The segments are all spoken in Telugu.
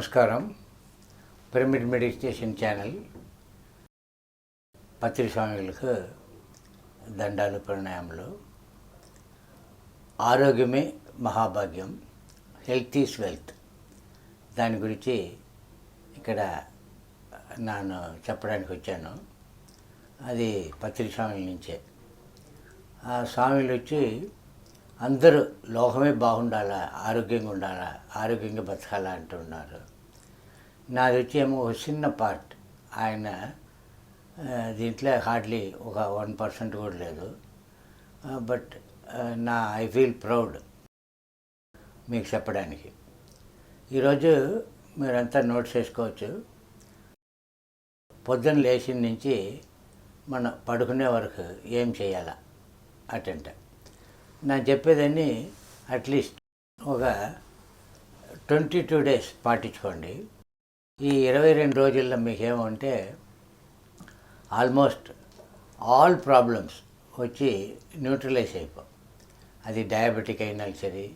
నమస్కారం. పిరమిడ్ మెడిటేషన్ ఛానల్ పత్రి స్వామిలకు దండాలు ప్రణాయంలో ఆరోగ్యమే మహాభాగ్యం. Health is wealth. దాని గురించి ఇక్కడ నేను చెప్పడానికి వచ్చాను. అది పత్రి స్వామిల నుంచే. ఆ స్వామిలు వచ్చి అందరూ లోకమే బాగుండాలా? ఆరోగ్యంగా ఉండాలా? ఆరోగ్యంగా బతకాలా? అంటున్నారు. నాది వచ్చి ఏమో ఒక చిన్న పార్ట్ ఆయన దీంట్లో హార్డ్లీ ఒక వన్ పర్సెంట్ కూడా లేదు. బట్ నా ఐ ఫీల్ ప్రౌడ్ మీకు చెప్పడానికి. ఈరోజు మీరంతా నోట్ చేసుకోవచ్చు పొద్దున్న లేచిన నుంచి మన పడుకునే వరకు ఏం చేయాలా? అటెంట నేను చెప్పేదాన్ని అట్లీస్ట్ ఒక ట్వంటీ టూ డేస్ పాటించుకోండి. ఈ ఇరవై రెండు రోజుల్లో మీకేమంటే ఆల్మోస్ట్ ఆల్ ప్రాబ్లమ్స్ వచ్చి న్యూట్రలైజ్ అయిపో. అది డయాబెటిక్ అయినా సరే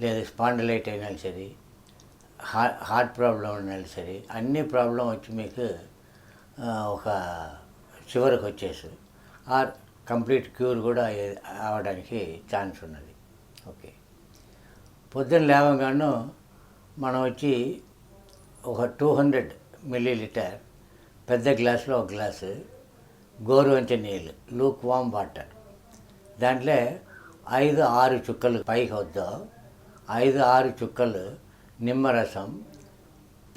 లేదా స్పాండలైట్ అయినా సరే హార్ట్ హార్ట్ ప్రాబ్లం అయినా సరే అన్ని ప్రాబ్లం వచ్చి మీకు ఒక చివరికి వచ్చేసి ఆర్ కంప్లీట్ క్యూర్ కూడా అవడానికి ఛాన్స్ ఉన్నది. ఓకే. పొద్దున్న లేవగాను మనం వచ్చి ఒక టూ హండ్రెడ్ మిల్లీ లీటర్ పెద్ద గ్లాసులో ఒక గ్లాసు గోరువెంచ నీళ్ళు లూక్ వామ్ వాటర్. దాంట్లో ఐదు ఆరు చుక్కలు పైకి వద్దో ఐదు ఆరు చుక్కలు నిమ్మరసం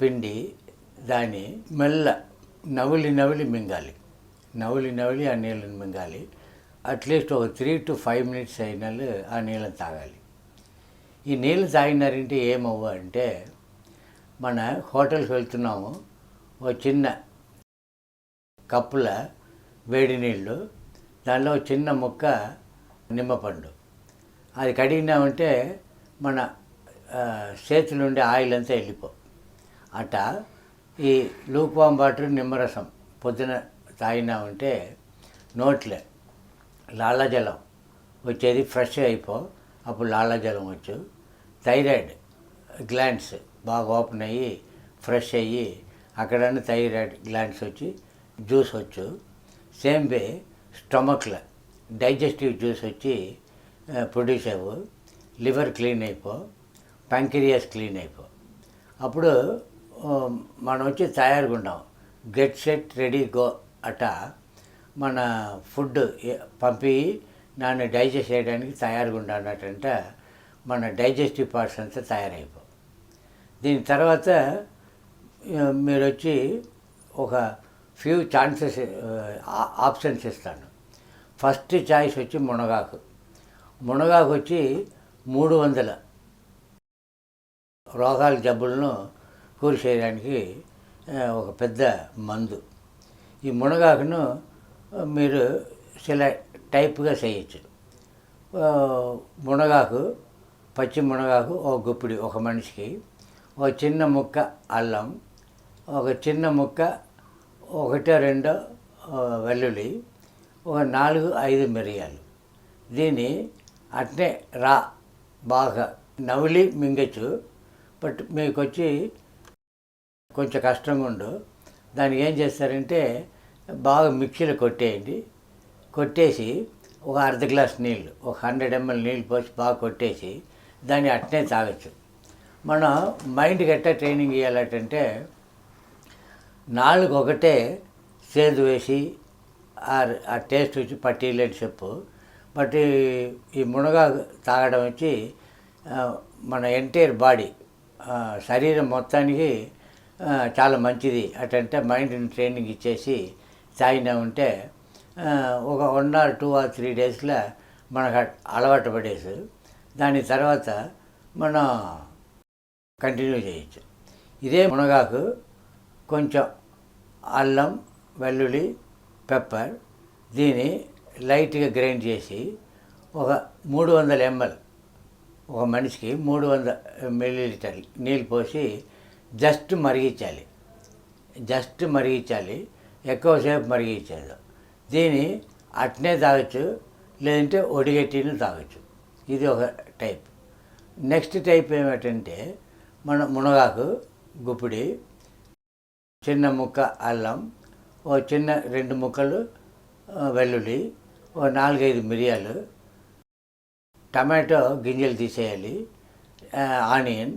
పిండి దాన్ని మెల్ల నవిలి నవిలి మింగాలి. నవిలి నవిలి ఆ నీళ్ళని మింగాలి. అట్లీస్ట్ ఒక త్రీ టు ఫైవ్ మినిట్స్ అయినా ఆ నీళ్ళని తాగాలి. ఈ నీళ్ళు తాగినారంటే ఏమవ్వ అంటే మన హోటల్కి వెళ్తున్నాము. ఒక చిన్న కప్పుల వేడి నీళ్ళు దానిలో చిన్న ముక్క నిమ్మపండు అది కడిగినామంటే మన చేతి నుండి ఆయిల్ అంతా వెళ్ళిపో. అట ఈ లూక్వామ్ వాటర్ నిమ్మరసం పొద్దున తాగినామంటే నోట్లే. లాలాజలం వచ్చేది ఫ్రెష్ అయిపో అప్పుడు లాలాజలం వచ్చు. థైరాయిడ్ గ్లాండ్స్ బాగా ఓపెన్ అయ్యి ఫ్రెష్ అయ్యి అక్కడనే థైరాయిడ్ గ్లాండ్స్ వచ్చి జ్యూస్ వచ్చు. సేమ్ వే స్టమక్లో డైజెస్టివ్ జ్యూస్ వచ్చి ప్రొడ్యూస్ అవ్వు. లివర్ క్లీన్ అయిపో ప్యాంక్రియాస్ క్లీన్ అయిపో. అప్పుడు మనం వచ్చి తయారుగా ఉన్నాం గెట్ సెట్ రెడీ గో అట మన ఫుడ్ పంపి నన్ను డైజెస్ట్ చేయడానికి తయారుగా ఉండనటంట మన డైజెస్టివ్ పార్ట్స్ అంతా తయారైపో. దీని తర్వాత మీరు వచ్చి ఒక ఫ్యూ ఛాన్సెస్ ఆప్షన్స్ ఇస్తాను. ఫస్ట్ చాయిస్ వచ్చి మునగాకు. మునగాకు వచ్చి మూడు వందల రోగాల జబ్బులను కూరి చేయడానికి ఒక పెద్ద మందు. ఈ మునగాకును మీరు సెల టైప్గా చేయొచ్చు. మునగాకు పచ్చి మునగాకు ఒక గుప్పిడి ఒక మనిషికి. ఒక చిన్న ముక్క అల్లం ఒక చిన్న ముక్క ఒకటో రెండో వెల్లుల్లి ఒక నాలుగు ఐదు మిరియాలు. దీన్ని అట్నే రా బాగా నవ్లి మింగచ్చు బట్ మీకు వచ్చి కొంచెం కష్టంగా ఉండు. దానికి ఏం చేస్తారంటే బాగా మిక్సీలో కొట్టేయండి. కొట్టేసి ఒక అర్ధ గ్లాస్ నీళ్ళు ఒక హండ్రెడ్ ఎంఎల్ నీళ్ళు పోసి బాగా కొట్టేసి దాన్ని అట్నే తాగొచ్చు. మనం మైండ్కి ఎట్లా ట్రైనింగ్ ఇవ్వాలంటే నాలుగు ఒకటే సేదు వేసి ఆ ఆ టేస్ట్ వచ్చి పట్టిలేని చెప్పు. బట్ ఈ- మునగా తాగడం వచ్చి మన ఎంటైర్ బాడీ శరీరం మొత్తానికి చాలా మంచిది. అటంటే మైండ్ని ట్రైనింగ్ ఇచ్చేసి తాగినా ఉంటే ఒక one or two or three డేస్లో మనకు అలవాటు పడేసి దాని తర్వాత మనం కంటిన్యూ చేయొచ్చు. ఇదే మునగాకు కొంచెం అల్లం వెల్లుల్లి పెప్పర్ దీన్ని లైట్గా గ్రైండ్ చేసి ఒక మూడు వందల ఎంఎల్ ఒక మనిషికి మూడు వందల మిల్లీలీటర్ నీళ్ళు పోసి జస్ట్ మరిగించాలి. జస్ట్ మరిగించాలి. ఎక్కువసేపు మరిగించేది. దీన్ని అట్నే తాగొచ్చు లేదంటే ఒడిగట్టిని తాగొచ్చు. ఇది ఒక టైప్. నెక్స్ట్ టైప్ ఏమిటంటే మన మునగాకు గుప్పిడి చిన్న ముక్క అల్లం ఓ చిన్న రెండు ముక్కలు వెల్లుల్లి ఓ నాలుగైదు మిరియాలు టమాటో గింజలు తీసేయాలి ఆనియన్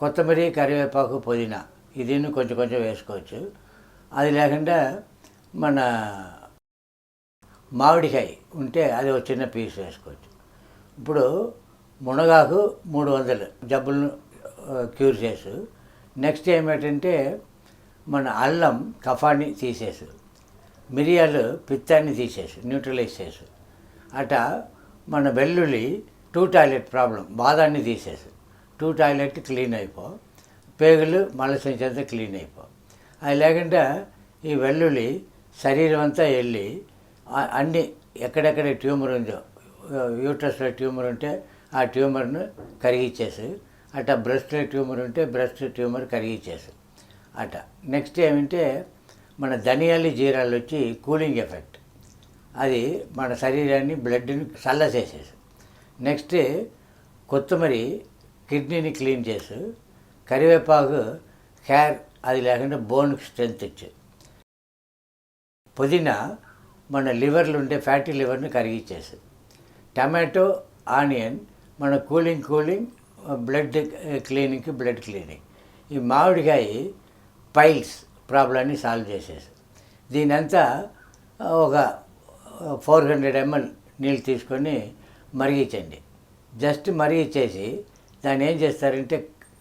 కొత్తిమీర కరివేపాకు పుదీనా ఇదిను కొంచెం కొంచెం వేసుకోవచ్చు. అది లేకుండా మన మామిడికాయ ఉంటే అది ఒక చిన్న పీస్ వేసుకోవచ్చు. ఇప్పుడు మునగాకు మూడు వందలు జబ్బులను క్యూర్ చేసు. నెక్స్ట్ ఏమిటంటే మన అల్లం కఫాన్ని తీసేసు. మిరియాలు పిత్తాన్ని తీసేసు న్యూట్రలైజ్ చేసు. అట మన వెల్లుల్లి టూ టాయిలెట్ ప్రాబ్లం బాదాన్ని తీసేసు. టూ టాయిలెట్ క్లీన్ అయిపో. పేగులు మలసించేంత క్లీన్ అయిపో. అది లేకుండా ఈ వెల్లుల్లి శరీరం అంతా వెళ్ళి అన్ని ఎక్కడెక్కడ ట్యూమర్ ఉందో యూట్రస్లో ట్యూమర్ ఉంటే ఆ ట్యూమర్ను కరిగిచ్చేసి అట బ్రెస్ట్లో ట్యూమర్ ఉంటే బ్రెస్ట్ ట్యూమర్ కరిగిచ్చేసి అట. నెక్స్ట్ ఏమంటే మన ధనియాలు జీరాలు వచ్చి కూలింగ్ ఎఫెక్ట్. అది మన శరీరాన్ని బ్లడ్ని చల్ల చేసేసి నెక్స్ట్ కొత్తిమీర కిడ్నీని క్లీన్ చేసి కరివేపాకు హెయిర్ అది లేకుండా బోన్కి స్ట్రెంత్ ఇచ్చు పుదీనా మన లివర్లు ఉండే ఫ్యాటీ లివర్ని కరిగిచ్చేసి టమాటో ఆనియన్ మన కూలింగ్ కూలింగ్ బ్లడ్ క్లీనింగ్కి బ్లడ్ క్లీనింగ్ ఈ మామిడికాయ పైల్స్ ప్రాబ్లాన్ని సాల్వ్ చేసేసి దీనంతా ఒక ఫోర్ హండ్రెడ్ ఎంఎల్ నీళ్ళు తీసుకొని మరిగించండి జస్ట్ మరిగించేసి దాన్ని ఏం చేస్తారంటే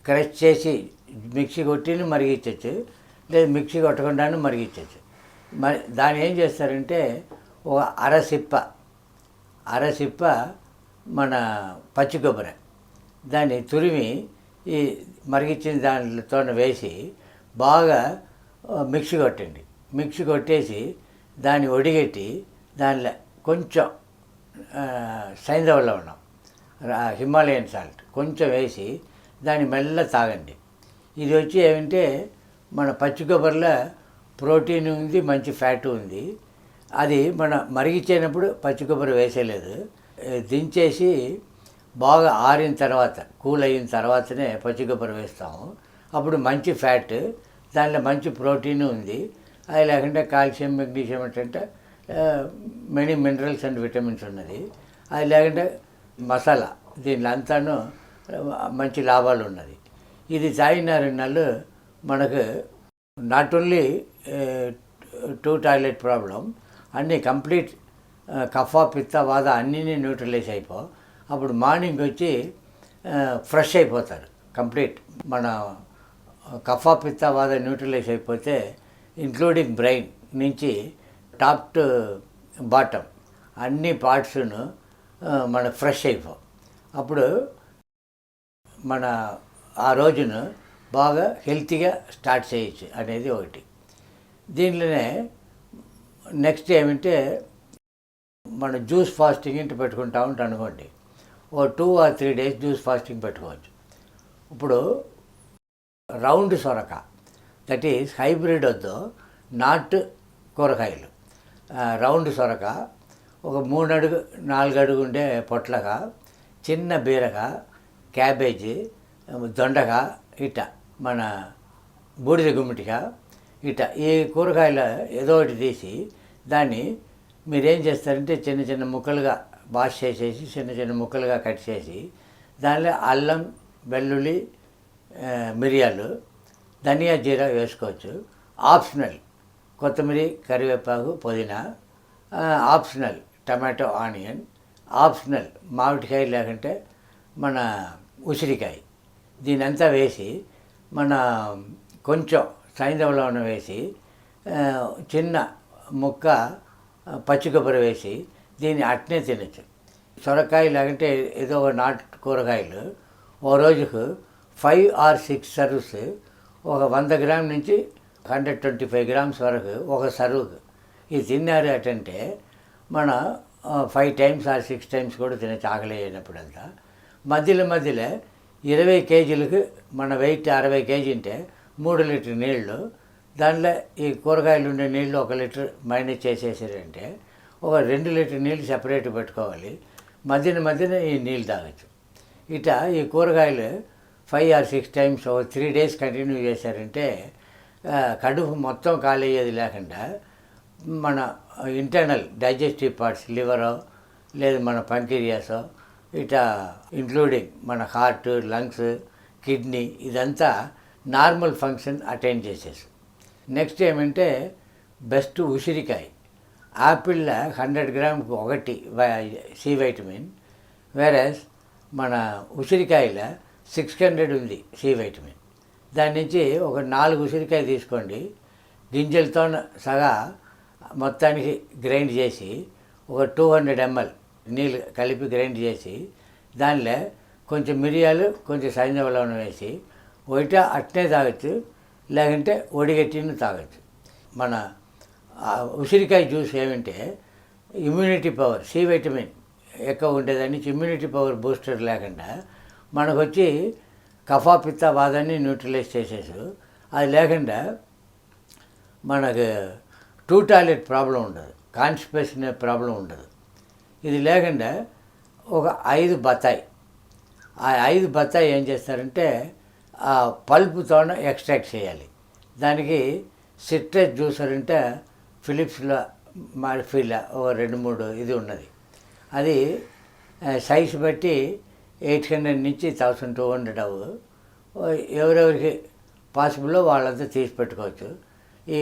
క్రష్ చేసి మిక్సీ కొట్టిని మరిగించచ్చు లేదా మిక్సీ కొట్టకుండా మరిగించవచ్చు మరి దాన్ని ఏం చేస్తారంటే ఒక అరసిప్ప అరసిప్ప మన పచ్చి కొబ్బరి. దాన్ని తురిమి ఈ మరిగించిన దానితో వేసి బాగా మిక్సీ కొట్టండి. మిక్సీ కొట్టేసి దాన్ని ఒడిగట్టి దానిలో కొంచెం ఆ, సైంధవ లవణం హిమాలయన్ సాల్ట్ కొంచెం వేసి దాన్ని మెల్ల తాగండి. ఇది వచ్చి ఏమంటే మన పచ్చి కొబ్బరిలో ప్రోటీన్ ఉంది మంచి ఫ్యాట్ ఉంది. అది మన మరిగించేటప్పుడు పచ్చి కొబ్బరి వేసేయలేదు. దించేసి బాగా ఆరిన తర్వాత కూల్ అయిన తర్వాతనే పచ్చి కొబ్బరి వేస్తాము అప్పుడు మంచి ఫ్యాట్ దానిలో మంచి ప్రోటీన్ ఉంది. అది లేకుండా కాల్షియం మెగ్నీషియం అంటే మెనీ మినరల్స్ అండ్ విటమిన్స్ ఉన్నది. అది లేకుండా మసాలా దీనిలో అంతాను మంచి లాభాలు ఉన్నది. ఇది తాగిన నెలలు మనకు not only two toilet problem అన్నీ కంప్లీట్ కఫ పిత్త వాత అన్నీ న్యూట్రలైజ్ అయిపో. అప్పుడు మార్నింగ్ వచ్చి ఫ్రెష్ అయిపోతారు. కంప్లీట్. మన కఫ పిత్త వాత న్యూట్రలైజ్ అయిపోతే ఇంక్లూడింగ్ బ్రెయిన్ నుంచి టాప్ టు బాటమ్ అన్ని పార్ట్స్ను మన ఫ్రెష్ అయిపో. అప్పుడు మన ఆ రోజును బాగా హెల్తీగా స్టార్ట్ చేయొచ్చు అనేది ఒకటి. దీంట్లోనే నెక్స్ట్ ఏమంటే మన జ్యూస్ ఫాస్టింగ్ ఇంటి పెట్టుకుంటా ఉంటే అనుకోండి. ఓ two or three days juice fasting పెట్టుకోవచ్చు. ఇప్పుడు రౌండ్ సొరక దట్ ఈస్ హైబ్రిడ్ వద్దు నాట్ కూరగాయలు. రౌండ్ సొరక ఒక మూడు అడుగు నాలుగు అడుగు ఉండే పొట్లగా చిన్న బీరగా క్యాబేజీ దొండగా ఇట మన బూడిద గుమ్మిటిగా ఇట. ఈ కూరగాయల ఏదో ఒకటి తీసి దాన్ని మీరేం చేస్తారంటే చిన్న చిన్న ముక్కలుగా వాష్ చేసేసి చిన్న చిన్న ముక్కలుగా కట్ చేసి దానిలో అల్లం వెల్లుల్లి మిరియాలు ధనియా జీరా వేసుకోవచ్చు. ఆప్షనల్. కొత్తిమీర కరివేపాకు పుదీనా ఆప్షనల్. Tomato onion. ఆప్షనల్. మామిడికాయ లేకుంటే మన ఉసిరికాయ. దీనంతా వేసి మన కొంచెం సైంధవలో వేసి చిన్న ముక్క పచ్చికొబ్బరి పచ్చి కొబ్బరి వేసి దీన్ని అట్నే తినచ్చు. సొరకాయలు లేకుంటే ఏదో ఒక నాటు కూరగాయలు. ఓ రోజుకు ఫైవ్ ఆర్ సిక్స్ సర్వ్స్ ఒక వంద గ్రామ్ నుంచి హండ్రెడ్ ట్వంటీ ఫైవ్ గ్రామ్స్ వరకు ఒక సర్వ్కు. ఇది తిన్నారు అంటే మన five times or six times కూడా తినచ్చు ఆకలి అయినప్పుడంతా. మధ్యలో మధ్యలో ఇరవై కేజీలకు మన వెయిట్ అరవై కేజీ ఉంటే మూడు లీటర్ నీళ్ళు దానిలో ఈ కూరగాయలు ఉండే నీళ్ళు ఒక లీటర్ మైనస్ చేసేసారంటే ఒక రెండు లీటర్ నీళ్ళు సపరేట్ పెట్టుకోవాలి. మధ్యన మధ్యన ఈ నీళ్ళు తాగొచ్చు. ఇట ఈ కూరగాయలు ఫైవ్ ఆర్ సిక్స్ టైమ్స్ ఒక త్రీ డేస్ కంటిన్యూ చేశారంటే కడుపు మొత్తం ఖాళీ అయ్యేది లేకుండా మన ఇంటర్నల్ డైజెస్టివ్ పార్ట్స్ లివరో లేదు మన పంకిరియాసో ఇట ఇంక్లూడింగ్ మన హార్ట్ లంగ్స్ కిడ్నీ ఇదంతా నార్మల్ ఫంక్షన్ అటెండ్ చేసేసి నెక్స్ట్ ఏమంటే బెస్ట్ ఉసిరికాయ. ఆపిల్ల హండ్రెడ్ గ్రామ్కి ఒకటి సి వైటమిన్ వేరస్ మన ఉసిరికాయల సిక్స్ హండ్రెడ్ ఉంది సి వైటమిన్. దాని నుంచి ఒక నాలుగు ఉసిరికాయ తీసుకోండి. గింజలతో సగా మొత్తానికి గ్రైండ్ చేసి ఒక టూ హండ్రెడ్ ఎంఎల్ నీళ్ళు కలిపి గ్రైండ్ చేసి దానిలో కొంచెం మిరియాలు కొంచెం సైంధవ వేసి ఒకటి అట్నే తాగొచ్చు. లేకుంటే ఒడిగట్టిన తాగొచ్చు. మన ఉసిరికాయ జ్యూస్ ఏమంటే ఇమ్యూనిటీ పవర్ సి విటమిన్ ఎక్కువ ఉండేదాన్ని ఇమ్యూనిటీ పవర్ బూస్టర్ లేకుండా మనకు వచ్చి కఫాపిత్త వాదాన్ని న్యూట్రలైజ్ చేసేసు అది లేకుండా మనకు టూ టాయిలెట్ ప్రాబ్లం ఉండదు కాన్స్టిపేషన్ ప్రాబ్లం ఉండదు. ఇది లేకుండా ఒక ఐదు బత్తాయి. ఆ ఐదు బత్తాయి ఏం చేస్తారంటే ఆ పల్పుతో ఎక్స్ట్రాక్ట్ చేయాలి. దానికి సిట్రస్ జ్యూసర్ అంటే ఫిలిప్స్లో మార్ఫిలా ఓ రెండు మూడు ఇది ఉన్నది. అది సైజు బట్టి ఎయిట్ హండ్రెడ్ నుంచి థౌసండ్ టూ హండ్రెడ్ అవ్వు. ఎవరెవరికి పాసిబుల్లో వాళ్ళంతా తీసి పెట్టుకోవచ్చు. ఈ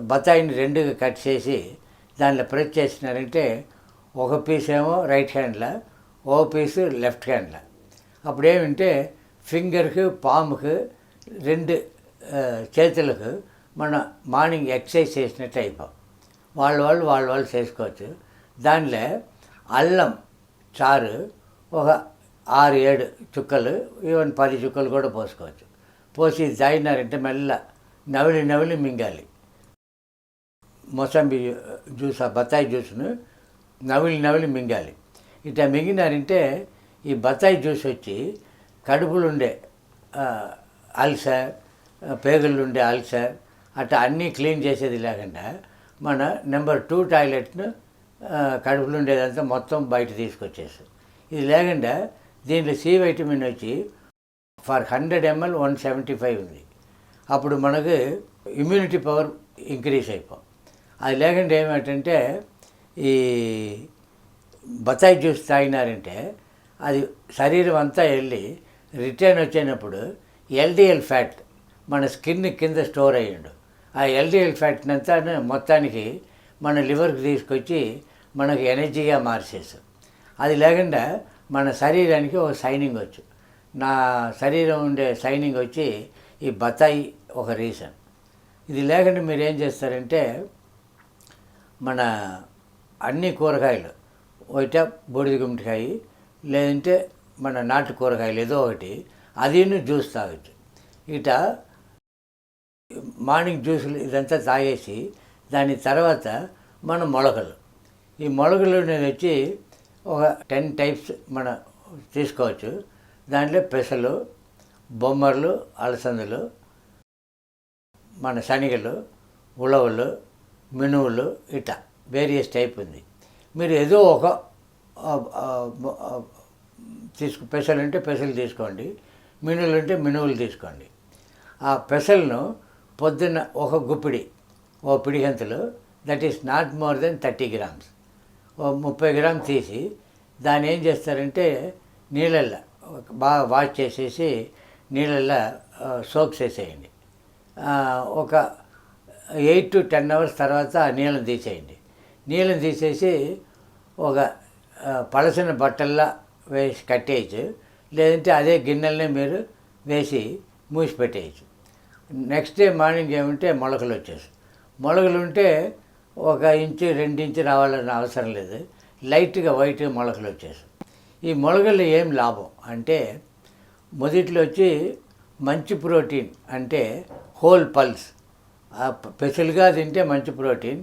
బత్తాయిని రెండుగా కట్ చేసి దానిలో ప్రెస్ చేసినారంటే ఒక పీస్ ఏమో రైట్ హ్యాండ్లో ఓ పీసు లెఫ్ట్ హ్యాండ్లో. అప్పుడు ఏమంటే ఫింగర్కి పాముకి రెండు చేతులకు మన మార్నింగ్ ఎక్సర్సైజ్ చేసినట్టు అయిపోం వాళ్ళ వాళ్ళు వాళ్ళ వాళ్ళు చేసుకోవచ్చు దానిలో అల్లం చారు ఒక ఆరు ఏడు చుక్కలు ఈవెన్ పది చుక్కలు కూడా పోసుకోవచ్చు పోసి తాగినారంటే మెల్ల నవిలి నవిలి మింగాలి మొసంబి జ్యూస్ ఆ బత్తాయి జ్యూస్ను నవిలి నవిలి మింగాలి ఇట్లా మింగినారంటే ఈ బత్తాయి జ్యూస్ వచ్చి కడుపులు ఉండే అల్సర్ ఆ, పేగులు ఉండే అల్సర్ అట్లా అన్నీ క్లీన్ చేసేది లేకుండా మన నెంబర్ టూ టాయిలెట్ను కడుపులు కడుపులో ఉండేదంతా మొత్తం బయట తీసుకొచ్చేసి. ఇది లేకుండా దీంట్లో సి వైటమిన్ వచ్చి for hundred ML one seventy five ఉంది. అప్పుడు మనకు ఇమ్యూనిటీ పవర్ ఇంక్రీజ్ అయిపో. అది లేకుండా ఏమిటంటే ఈ బత్తాయి జ్యూస్ తాగినారంటే అది శరీరం అంతా వెళ్ళి రిటర్న్ వచ్చినప్పుడు ఎల్డిఎల్ ఫ్యాట్ మన స్కిన్ కింద స్టోర్ అయ్యిండు. ఆ ఎల్డిఎల్ ఫ్యాట్ అంతా మొత్తానికి మన లివర్కి తీసుకొచ్చి మనకు ఎనర్జీగా మార్చేసు. అది లేకుండా మన శరీరానికి ఒక సైనింగ్ వచ్చు. నా శరీరం ఉండే సైనింగ్ వచ్చి ఈ బత్తాయి ఒక రీజన్. ఇది లేకుండా మీరు ఏం చేస్తారంటే మన అన్ని కూరగాయలు ఒకట బూడిద గుమ్మడికాయ లేదంటే మన నాటు కూరగాయలు ఏదో ఒకటి అదిను జ్యూస్ తాగొచ్చు. ఇట మార్నింగ్ జ్యూసులు ఇదంతా తాగేసి దాని తర్వాత మన మొలకలు. ఈ మొలకలు నేను వచ్చి ఒక టెన్ టైప్స్ మన తీసుకోవచ్చు. దాంట్లో పెసలు బొమ్మర్లు అలసందలు మన శనగలు ఉలవలు మినువులు ఇట. వేరియస్ టైప్ ఉంది. మీరు ఏదో ఒక తీసుకు పెసలు అంటే పెసలు తీసుకోండి మినువులు అంటే మినువులు తీసుకోండి. ఆ పెసలను పొద్దున్న ఒక గుప్పిడి ఓ పిడిగంతలు that is not more than thirty grams. ఓ ముప్పై గ్రామ్ తీసి దాన్ని ఏం చేస్తారంటే నీళ్ళల్లో బాగా వాష్ చేసేసి నీళ్ళల్లో సోక్ చేసేయండి. ఒక ఎయిట్ టు టెన్ అవర్స్ తర్వాత నీళ్ళని తీసేయండి. నీళ్ళని తీసేసి ఒక పలసిన బట్టల్లో వేసి కట్టేయచ్చు. లేదంటే అదే గిన్నెలనే మీరు వేసి మూసి పెట్టేయచ్చు. నెక్స్ట్ డే మార్నింగ్ ఏమంటే మొలకలు వచ్చేసి మొలకలు ఉంటే ఒక ఇంచు రెండు ఇంచు రావాలన్న అవసరం లేదు. లైట్గా వైట్ మొలకలు వచ్చేసి ఈ మొలకలు ఏం లాభం అంటే మొదట్లో వచ్చి మంచి ప్రోటీన్ అంటే హోల్ పల్స్. పెసలుగా తింటే మంచి ప్రోటీన్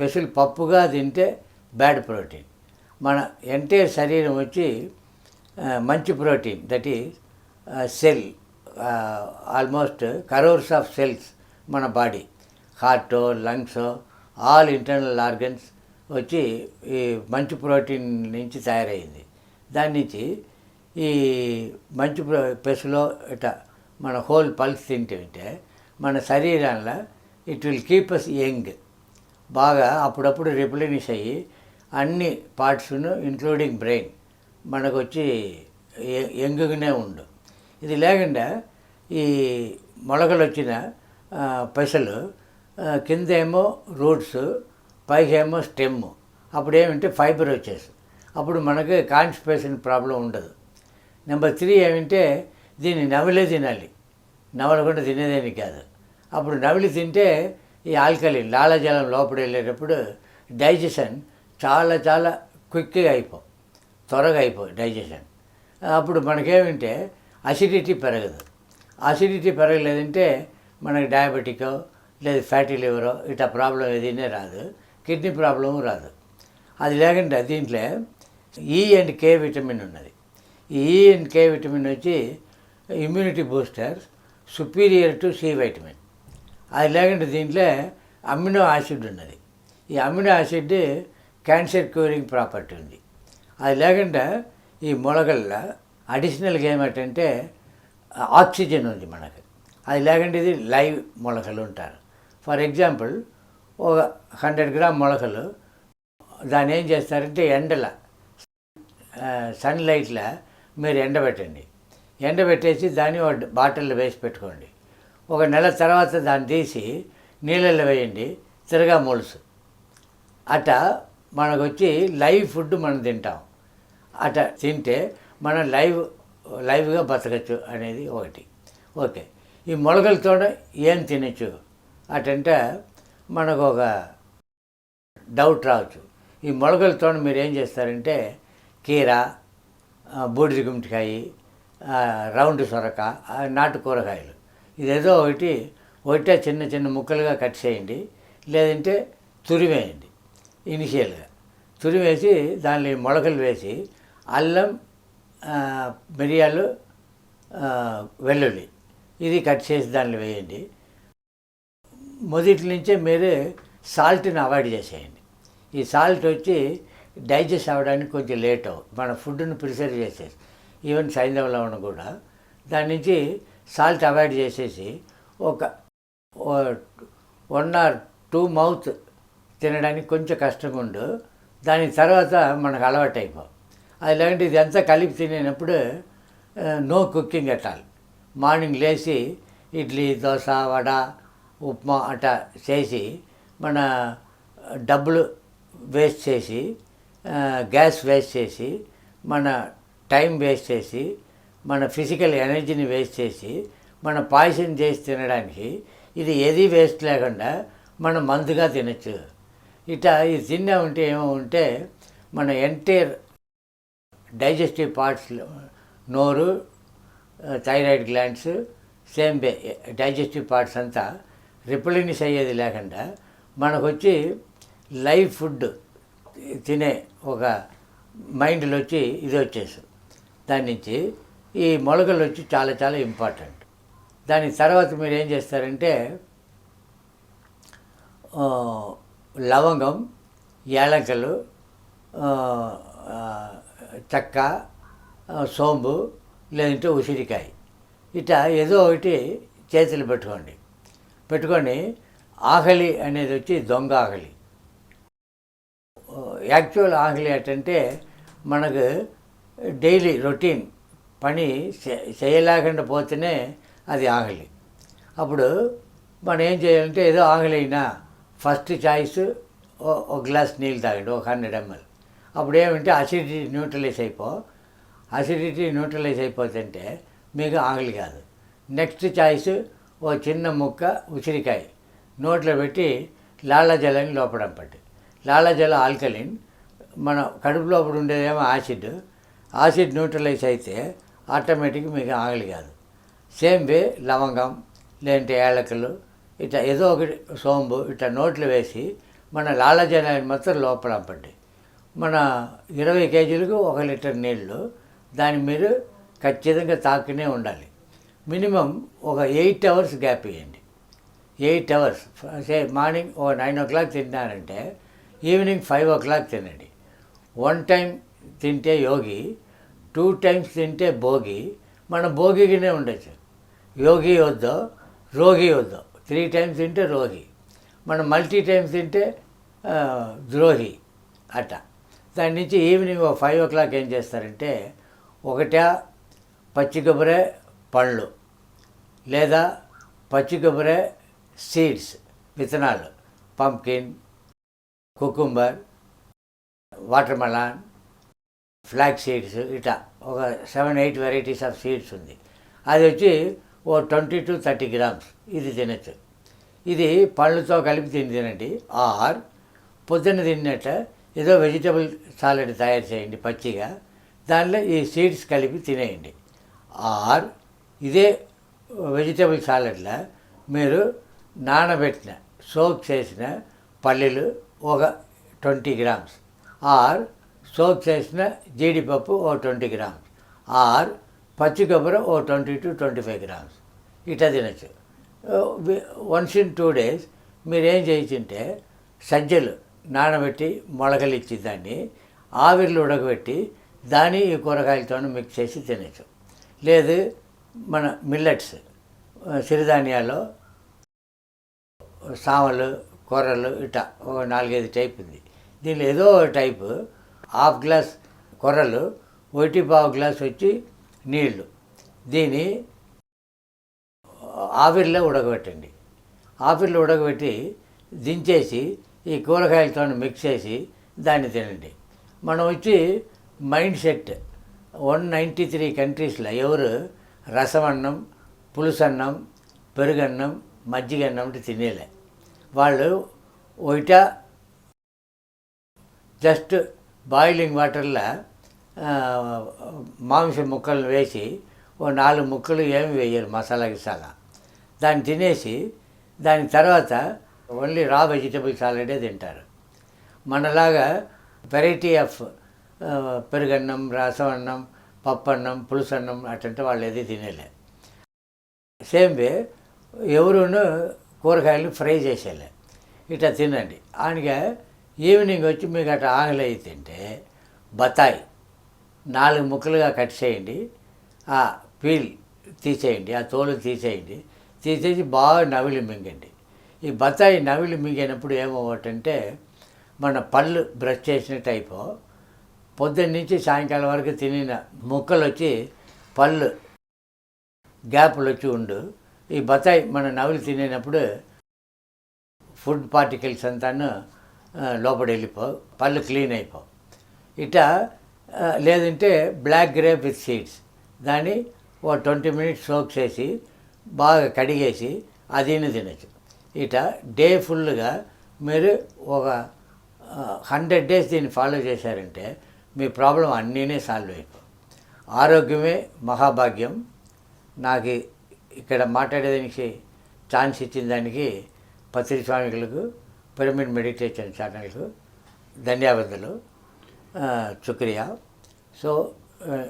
పెసలు పప్పుగా తింటే బ్యాడ్ ప్రోటీన్. మన ఎంటైర్ శరీరం వచ్చి మంచి protein that is cell almost crores of cells మన body heart lungs all internal organs వచ్చి ఈ మంచి ప్రోటీన్ నుంచి తయారైంది. దాని నుంచి ఈ మంచి ప్రో పెసులో ఇట మన హోల్ పల్స్ తింటుంటే మన శరీరంలో it will keep us young. బాగా అప్పుడప్పుడు రిప్లెనిష్ అయ్యి అన్ని పార్ట్స్ను ఇంక్లూడింగ్ బ్రెయిన్. మనకు వచ్చి య- ఉండు. ఇది లేకుండా ఈ మొలకలు వచ్చిన పెసలు కిందేమో ఏమో రూట్స్ పైకేమో స్టెమ్ అప్పుడు ఏమంటే ఫైబర్ వచ్చేసి. అప్పుడు మనకి కాన్స్టిపేషన్ ప్రాబ్లం ఉండదు. నెంబర్ త్రీ ఏమంటే దీన్ని నవలే తినాలి. నవలకుండా తినేదేని కాదు. అప్పుడు నవిలి తింటే ఈ ఆల్కలి లాలాజలం లోపల వెళ్ళేటప్పుడు డైజెషన్ చాలా చాలా క్విక్గా అయిపో త్వరగా అయిపో డైజెషన్. అప్పుడు మనకేమంటే అసిడిటీ పెరగదు. అసిడిటీ పెరగలేదంటే మనకి డయాబెటికో లేదు ఫ్యాటీ లివరో ఇట్లా ప్రాబ్లం ఏదైనా రాదు. కిడ్నీ ప్రాబ్లము రాదు. అది లేకుండా దీంట్లో ఈ అండ్ కే విటమిన్ ఉన్నది. ఈ e అండ్ కే విటమిన్ వచ్చి immunity booster superior to C vitamin. అది లేకుండా దీంట్లో అమినో యాసిడ్ ఉన్నది. ఈ amino acid cancer curing property ఉంది. అది లేకుండా ఈ మొలకల్లో అడిషనల్గా ఏమిటంటే ఆక్సిజన్ ఉంది మనకు. అది లేకుండా ఇది లైవ్ మొలకలు ఉంటారు. ఫర్ ఎగ్జాంపుల్ ఒక హండ్రెడ్ గ్రామ్ మొలకలు దాన్ని ఏం చేస్తారంటే ఎండల సన్లైట్లో మీరు ఎండబెట్టండి. ఎండబెట్టేసి దాన్ని ఒక బాటిల్లో వేసి పెట్టుకోండి. ఒక నెల తర్వాత దాన్ని తీసి నీళ్ళల్లో వేయండి తిరగా మొలుసు. అట్ట మనకు వచ్చి లైవ్ ఫుడ్ మనం తింటాం. అట తింటే మనం లైవ్ లైవ్గా బతకచ్చు అనేది ఒకటి. ఓకే. ఈ మొలకలతో ఏం తినచ్చు? అటంటే మనకు ఒక డౌట్ రావచ్చు. ఈ మొలకలతో మీరు ఏం చేస్తారంటే కీర బూడిద గుమ్మటికాయ రౌండ్ సొరక నాటు కూరగాయలు. ఇదేదో ఒకటి ఒకటే చిన్న చిన్న ముక్కలుగా కట్ చేయండి. లేదంటే తురివేయండి. ఇనిషియల్గా తురివేసి దానిలో మొలకలు వేసి అల్లం మిరియాలు వెల్లుల్లి ఇది కట్ చేసి దానిలో వేయండి. మొదటి నుంచే మీరు సాల్ట్ని అవాయిడ్ చేసేయండి. ఈ సాల్ట్ వచ్చి డైజెస్ట్ అవ్వడానికి కొంచెం లేట్ అవ్వు మన ఫుడ్ను ప్రిసర్వ్ చేసేసి ఈవెన్ సైంధవ ఉన్న కూడా. దాని నుంచి సాల్ట్ అవాయిడ్ చేసేసి ఒక వన్ ఆర్ టూ మౌత్ తినడానికి కొంచెం కష్టంగా ఉండు. దాని తర్వాత మనకు అలవాటు అయిపో అది లేదంటే ఇదంతా కలిపి తినేటప్పుడు నో కుకింగ్ ఎట్టాలి మార్నింగ్ లేచి ఇడ్లీ దోశ వడ ఉప్మా అట చేసి మన డబ్బులు వేస్ట్ చేసి గ్యాస్ వేస్ట్ చేసి మన టైం వేస్ట్ చేసి మన ఫిజికల్ ఎనర్జీని వేస్ట్ చేసి మన పాయసం చేసి తినడానికి ఇది ఏది వేస్ట్ లేకుండా మనం మందుగా తినచ్చు. ఇట ఈ తిన్నా ఉంటే ఏమో ఉంటే మన ఎంటైర్ డైజెస్టివ్ పార్ట్స్ నోరు thyroid glands same way digestive parts అంతా రిప్లినిష్ అయ్యేది లేకుండా మనకు వచ్చి లైవ్ ఫుడ్ తినే ఒక మైండ్లో వచ్చి ఇది వచ్చేసి దాని నుంచి ఈ మొలకలు వచ్చి చాలా చాలా ఇంపార్టెంట్. దాని తర్వాత మీరు ఏం చేస్తారంటే ఆ, లవంగం యాలకలు ఆ, ఆ, చెక్క ఆ, సోంబు లేదంటే ఉసిరికాయ ఇట్లా ఏదో ఒకటి చేతులు పెట్టుకోండి పెట్టుకొని ఆకలి అనేది వచ్చి దొంగ ఆకలి యాక్చువల్ ఆకలి ఏంటంటే మనకు డైలీ రొటీన్ పని చే- చేయలేకుండా పోతేనే అది ఆకలి అప్పుడు మనం ఏం చేయాలంటే ఏదో ఆకలి అయినా ఫస్ట్ చాయిస్ ఒక గ్లాస్ నీళ్ళు తాగండి ఒక హండ్రెడ్ ఎంఎల్. అప్పుడు ఏమంటే అసిడిటీ న్యూట్రలైజ్ అయిపో. అసిడిటీ న్యూట్రలైజ్ అయిపోతుంటే మీకు ఆకలి కాదు. నెక్స్ట్ చాయిస్ ఓ చిన్న ముక్క ఉసిరికాయ. నోట్లో పెట్టి లాలాజలాన్ని లోపడం పట్టి లాలాజల ఆల్కలిన్. మన కడుపు లోపల ఉండేదేమో యాసిడ్. యాసిడ్ న్యూట్రలైజ్ అయితే ఆటోమేటిక్గా మీకు ఆకలి కాదు. సేమ్ వే లవంగం లేదంటే యాలకులు ఇట్లా ఏదో ఒకటి సోంబు ఇట్లా నోట్లు వేసి మన లాలాజలాన్ని మొత్తం లోపల పట్టి మన ఇరవై కేజీలకు ఒక లీటర్ నీళ్ళు దాన్ని మీరు ఖచ్చితంగా తాకునే ఉండాలి. మినిమం ఒక ఎయిట్ అవర్స్ గ్యాప్ ఇవ్వండి ఎయిట్ అవర్స్. సే మార్నింగ్ ఓ నైన్ ఓ క్లాక్ తిన్నారంటే ఈవినింగ్ ఫైవ్ ఓ క్లాక్ తినండి. వన్ టైం తింటే యోగి టూ టైమ్స్ తింటే భోగి మన భోగిగానే ఉండొచ్చు. యోగి వద్దో రోగి వద్దో. త్రీ టైమ్స్ తింటే రోగి. మనం మల్టీ టైమ్స్ తింటే ద్రోహి అట్ట దాని నుంచి ఈవినింగ్ ఒక ఫైవ్ ఓ క్లాక్ ఏం చేస్తారంటే ఒకటా పచ్చి కొబ్బరి పళ్ళు లేదా పచ్చి కొబ్బరి సీడ్స్ విత్తనాలు pumpkin cucumber watermelon flax seeds ఇట్లా ఒక seven eight varieties of seeds ఉంది. అది వచ్చి ఓ ట్వంటీ టు థర్టీ గ్రామ్స్. ఇది తినచ్చు. ఇది పళ్ళతో కలిపి తిని తినండి. ఆర్ పొద్దున్న తిన్నట్ట ఏదో వెజిటబుల్ సాలెడ్ తయారు చేయండి పచ్చిగా. దానిలో ఈ సీడ్స్ కలిపి తినేయండి. ఆర్ ఇదే వెజిటబుల్ సాలెడ్లో మీరు నానబెట్టిన సోక్ చేసిన పల్లీలు ఒక ట్వంటీ గ్రామ్స్. ఆర్ సోక్ చేసిన జీడిపప్పు ఓ ట్వంటీ గ్రామ్స్. ఆర్ పచ్చి కొబ్బరి ఓ twenty to twenty five grams. ఇట్లా తినచ్చు. వన్స్ ఇన్ టూ డేస్ మీరు ఏం చేయించుంటే సజ్జలు నానబెట్టి మొలకలు ఇచ్చి దాన్ని ఆవిర్లు ఉడకబెట్టి దాన్ని ఈ కూరగాయలతో మిక్స్ చేసి తినచ్చు లేదు మన మిల్లెట్స్ సిరిధాన్యాల్లో సామలు కూరలు ఇట ఒక నాలుగైదు టైప్ ఉంది. దీనిలో ఏదో ఒక టైపు హాఫ్ గ్లాస్ కొర్రలు ఒకటి పావు గ్లాస్ వచ్చి నీళ్ళు. దీన్ని ఆవిరిలో ఉడకబెట్టండి. ఆవిరిలో ఉడకబెట్టి దించేసి ఈ కూరగాయలతో మిక్స్ చేసి దాన్ని తినండి. మనం వచ్చి mind set one ninety three కంట్రీస్లో ఎవరు రసమన్నం పులుసన్నం పెరుగన్నం మజ్జిగన్నం అంటే తినేలే. వాళ్ళు ఒకట జస్ట్ బాయిలింగ్ వాటర్లో మాంసం ముక్కలు వేసి ఓ నాలుగు ముక్కలు ఏమి వేయరు మసాలా గిసాలా. దాన్ని తినేసి దాని తర్వాత ఓన్లీ రా వెజిటబుల్ సాలడే తింటారు. మనలాగా వెరైటీ ఆఫ్ పెరుగన్నం రసం అన్నం పప్పు అన్నం అటంటే వాళ్ళు ఏది తినేలే. సేమ్ వే ఎవరును కూరగాయలు ఫ్రై చేసేలే. ఇట్లా తినండి. ఆయనగా ఈవినింగ్ వచ్చి మీకు అట్లా ఆకలి అయి తింటే బత్తాయి నాలుగు ముక్కలుగా కట్ చేయండి. ఆ పీల్ తీసేయండి ఆ తోలు తీసేయండి. తీసేసి బాగా నవిలి మింగండి. ఈ బత్తాయి నవిలి మింగినప్పుడు ఏమవుతుంటే మన పళ్ళు బ్రష్ చేసినట్టు అయిపో పొద్దున్న నుంచి సాయంకాలం వరకు తినిన ముక్కలు వచ్చి పళ్ళు గ్యాప్లు వచ్చి ఉండు. ఈ బత్తాయి మన నవ్వులు తినేటప్పుడు ఫుడ్ పార్టికల్స్ అంతాను లోపల వెళ్ళిపో పళ్ళు క్లీన్ అయిపో. ఇట లేదంటే బ్లాక్ గ్రేప్ విత్ సీడ్స్. దాన్ని ఓ ట్వంటీ మినిట్స్ సోక్ చేసి బాగా కడిగేసి అదిని తినచ్చు. ఇట డే ఫుల్గా మీరు ఒక హండ్రెడ్ డేస్ దీన్ని ఫాలో చేశారంటే మీ ప్రాబ్లం అన్నీనే సాల్వ్ అయిపో. ఆరోగ్యమే మహాభాగ్యం. నాకు ఇక్కడ మాట్లాడేదానికి ఛాన్స్ ఇచ్చిన దానికి పత్రి స్వామికులకు పిరమిడ్ మెడిటేషన్ ఛానల్కు ధన్యవాదాలు. ఆ, శుక్రియా. సో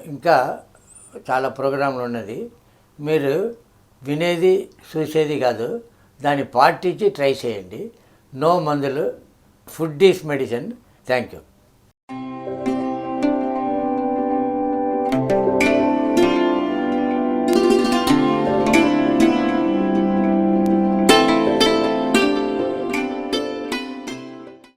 ఇంకా చాలా ప్రోగ్రాంలు ఉన్నది. మీరు వినేది చూసేది కాదు. దాన్ని పాటించి ట్రై చేయండి. నో మందులు. Food is medicine. Thank you